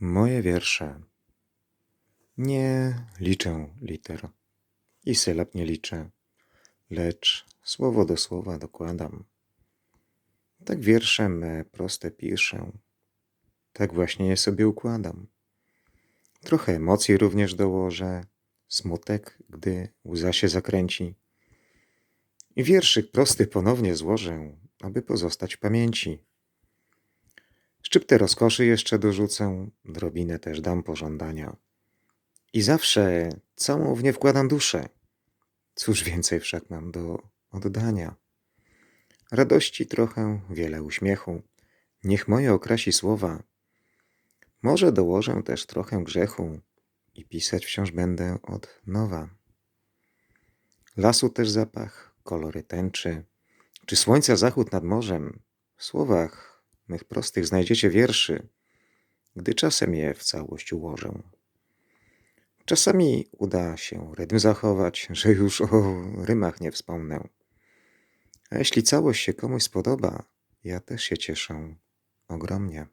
Moje wiersze. Nie liczę liter i sylab nie liczę, lecz słowo do słowa dokładam. Tak wiersze me proste piszę, tak właśnie je sobie układam. Trochę emocji również dołożę, smutek, gdy łza się zakręci. I wierszyk prosty ponownie złożę, aby pozostać w pamięci. Szczyptę rozkoszy jeszcze dorzucę, drobinę też dam pożądania. I zawsze całą w nie wkładam duszę. Cóż więcej wszak mam do oddania? Radości trochę, wiele uśmiechu. Niech moje okrasi słowa. Może dołożę też trochę grzechu i pisać wciąż będę od nowa. Lasu też zapach, kolory tęczy, czy słońca zachód nad morzem. W słowach mych prostych znajdziecie wierszy, gdy czasem je w całość ułożę. Czasami uda się rytm zachować, że już o rymach nie wspomnę. A jeśli całość się komuś spodoba, ja też się cieszę ogromnie.